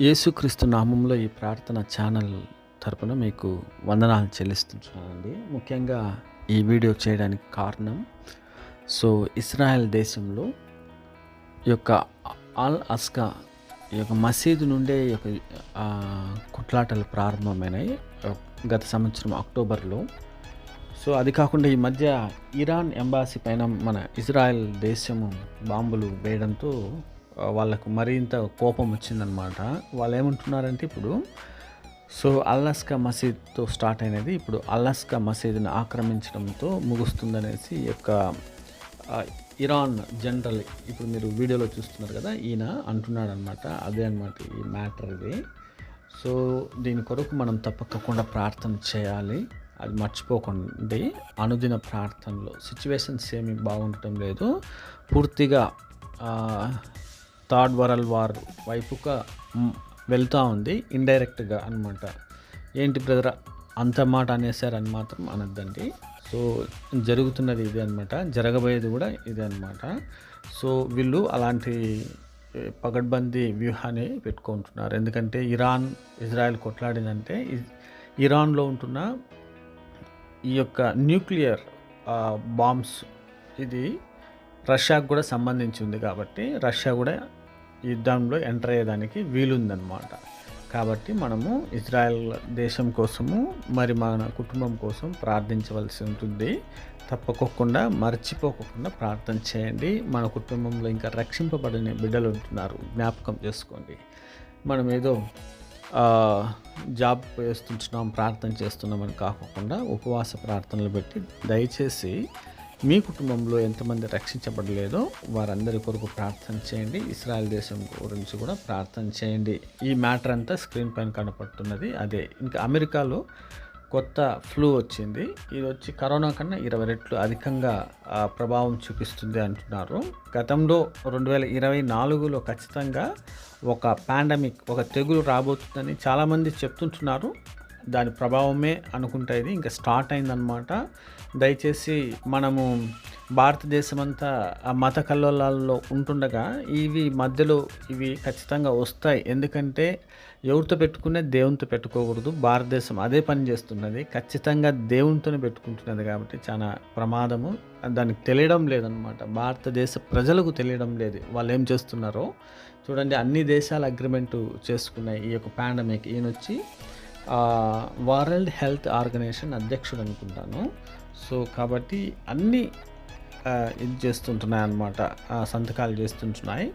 యేసుక్రీస్తు నామంలో ఈ ప్రార్థన ఛానల్ తరపున మీకు వందనాలు చెల్లిస్తున్నానండి ముఖ్యంగా ఈ వీడియో చేయడానికి కారణం సో ఇస్రాయెల్ దేశంలో ఈ యొక్క ఆల్ అస్కా ఈ యొక్క మసీదు నుండే ఈ యొక్క కుట్లాటలు ప్రారంభమైనాయి గత సంవత్సరం అక్టోబర్లో. సో అది కాకుండా ఈ మధ్య ఇరాన్ ఎంబాసీ పైన మన ఇజ్రాయెల్ దేశము బాంబులు వేయడంతో వాళ్ళకు మరింత కోపం వచ్చిందనమాట. వాళ్ళు ఏమంటున్నారంటే ఇప్పుడు సో అల్లాస్కా మసీద్తో స్టార్ట్ అయినది ఇప్పుడు అల్లాస్కా మసీదుని ఆక్రమించడంతో ముగుస్తుందనేసి యొక్క ఇరాన్ జనరల్ ఇప్పుడు మీరు వీడియోలో చూస్తున్నారు కదా ఈయన అంటున్నాడు అనమాట అదే అనమాట ఈ మ్యాటర్ ఇది. సో దీని కొరకు మనం తప్పకుండా ప్రార్థన చేయాలి అది మర్చిపోకండి. అనుదిన ప్రార్థనలో సిచ్యువేషన్స్ ఏమి బాగుండటం లేదు. పూర్తిగా థర్డ్ వరల్డ్ వార్ వైపుగా వెళ్తూ ఉంది ఇండైరెక్ట్గా అనమాట ఏంటి బ్రదర్ అంత మాట అనేసారని మాత్రం అనద్దండి. సో జరుగుతున్నది ఇదే అనమాట జరగబోయేది కూడా ఇదే అనమాట సో వీళ్ళు అలాంటి పగడ్బందీ వ్యూహాన్ని పెట్టుకుంటున్నారు. ఎందుకంటే ఇరాన్ ఇజ్రాయెల్ కొట్లాడిందంటే ఇరాన్లో ఉంటున్న ఈ యొక్క న్యూక్లియర్ బాంబ్స్ ఇది రష్యాకు కూడా సంబంధించి ఉంది కాబట్టి రష్యా కూడా యుద్ధంలో ఎంటర్ అయ్యేదానికి వీలుందనమాట కాబట్టి మనము ఇజ్రాయెల్ దేశం కోసము మరి మన కుటుంబం కోసం ప్రార్థించవలసి ఉంటుంది. తప్పకోకుండా మర్చిపోకుండా ప్రార్థన చేయండి. మన కుటుంబంలో ఇంకా రక్షింపబడని బిడ్డలు ఉంటున్నారు. జ్ఞాపకం చేసుకోండి. మనం ఏదో జాబ్ చేస్తుంటున్నాం ప్రార్థన చేస్తున్నామని కాకుండా ఉపవాస ప్రార్థనలు పెట్టి దయచేసి మీ కుటుంబంలో ఎంతమంది రక్షించబడలేదో వారందరి కొరకు ప్రార్థన చేయండి. ఇస్రాయల్ దేశం గురించి కూడా ప్రార్థన చేయండి. ఈ మ్యాటర్ అంతా స్క్రీన్ పైన కనపడుతున్నది. అదే ఇంకా అమెరికాలో కొత్త ఫ్లూ వచ్చింది. ఇది వచ్చి కరోనా కన్నా ఇరవై రెట్లు అధికంగా ప్రభావం చూపిస్తుంది అంటున్నారు. గతంలో రెండు వేల ఇరవై నాలుగులో ఖచ్చితంగా ఒక పాండమిక్ ఒక తెగులు రాబోతుందని చాలామంది చెప్తుంటున్నారు. దాని ప్రభావమే అనుకుంటా ఇది ఇంకా స్టార్ట్ అయిందనమాట దయచేసి మనము భారతదేశం అంతా ఆ మత కల్లోలాల్లో ఉంటుండగా ఇవి మధ్యలో ఇవి ఖచ్చితంగా వస్తాయి. ఎందుకంటే ఎవరితో పెట్టుకునే దేవునితో పెట్టుకోకూడదు. భారతదేశం అదే పని చేస్తున్నది. ఖచ్చితంగా దేవునితోనే పెట్టుకుంటున్నది కాబట్టి చాలా ప్రమాదము. దానికి తెలియడం లేదనమాట భారతదేశ ప్రజలకు తెలియడం లేదు. వాళ్ళు ఏం చేస్తున్నారో. చూడండి అన్ని దేశాలు అగ్రిమెంటు చేసుకున్నాయి. ఈ యొక్క పాండమిక్ ఈయన వచ్చి వరల్డ్ హెల్త్ ఆర్గనైజేషన్ అధ్యక్షుడు అనుకుంటాను. సో కాబట్టి అన్నీ ఇది చేస్తుంటున్నాయి అన్నమాట సంతకాలు చేస్తుంటున్నాయి.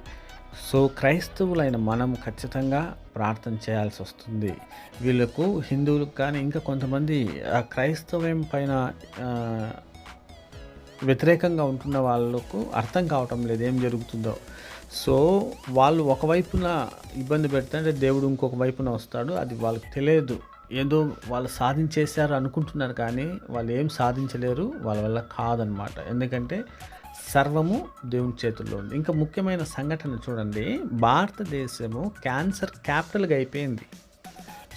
సో క్రైస్తవులైన మనం ఖచ్చితంగా ప్రార్థన చేయాల్సి వస్తుంది. వీళ్ళకు హిందువులకు కానీ ఇంకా కొంతమంది క్రైస్తవం పైన వ్యతిరేకంగా ఉంటున్న వాళ్ళకు అర్థం కావటం లేదు. ఏం జరుగుతుందో. సో వాళ్ళు ఒకవైపున ఇబ్బంది పెడితే దేవుడు ఇంకొక వైపున వస్తాడు అది వాళ్ళకి తెలియదు. ఏదో వాళ్ళు సాధించేశారు అనుకుంటున్నారు కానీ వాళ్ళు ఏం సాధించలేరు వాళ్ళ వల్ల కాదనమాట ఎందుకంటే సర్వము దేవుని చేతుల్లో ఉంది. ఇంకా ముఖ్యమైన సంఘటన చూడండి. భారతదేశము క్యాన్సర్ క్యాపిటల్గా అయిపోయింది.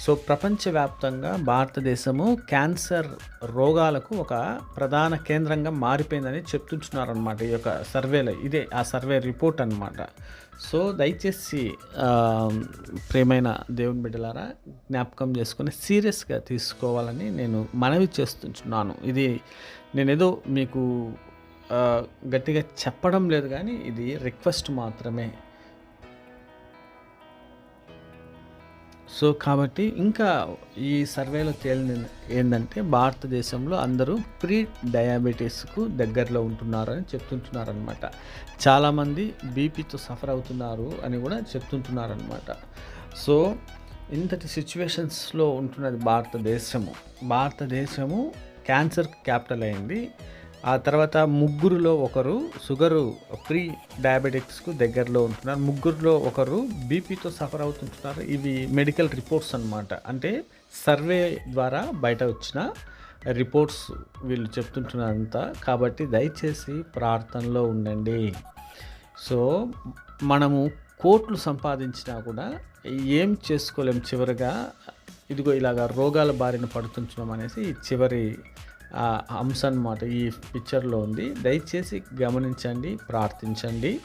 సో ప్రపంచవ్యాప్తంగా భారతదేశము క్యాన్సర్ రోగాలకు ఒక ప్రధాన కేంద్రంగా మారిపోయిందని చెప్తున్నారనమాట ఈ యొక్క సర్వేలో. ఇదే ఆ సర్వే రిపోర్ట్ అనమాట సో దయచేసి ప్రేమైన దేవుని బిడ్డలారా జ్ఞాపకం చేసుకుని సీరియస్గా తీసుకోవాలని నేను మనవి చేస్తుంటున్నాను. ఇది నేనేదో మీకు గట్టిగా చెప్పడం లేదు కానీ ఇది రిక్వెస్ట్ మాత్రమే. సో కాబట్టి ఇంకా ఈ సర్వేలో తేలిన ఏంటంటే భారతదేశంలో అందరూ ప్రీ డయాబెటీస్కు దగ్గరలో ఉంటున్నారని చెప్తుంటున్నారనమాట చాలామంది బీపీతో సఫర్ అవుతున్నారు అని కూడా చెప్తుంటున్నారనమాట సో ఇంతటి సిచ్యువేషన్స్లో ఉంటున్నది భారతదేశము. భారతదేశము క్యాన్సర్ క్యాపిటల్ అయింది. ఆ తర్వాత ముగ్గురులో ఒకరు షుగరు ప్రీ డయాబెటిక్స్కు దగ్గరలో ఉంటున్నారు. ముగ్గురులో ఒకరు బీపీతో సఫర్ అవుతుంటున్నారు. ఇవి మెడికల్ రిపోర్ట్స్ అన్నమాట. అంటే సర్వే ద్వారా బయట వచ్చిన రిపోర్ట్స్ వీళ్ళు చెప్తుంటున్నారంతా కాబట్టి దయచేసి ప్రార్థనలో ఉండండి. సో మనము కోట్లు సంపాదించినా కూడా ఏం చేసుకోలేం చివరిగా. ఇదిగో ఇలాగా రోగాల బారిన పడుతుంటున్నాం అనేసి చివరి అంశం అన్నమాట ఈ పిక్చర్లో ఉంది. దయచేసి గమనించండి ప్రార్థించండి.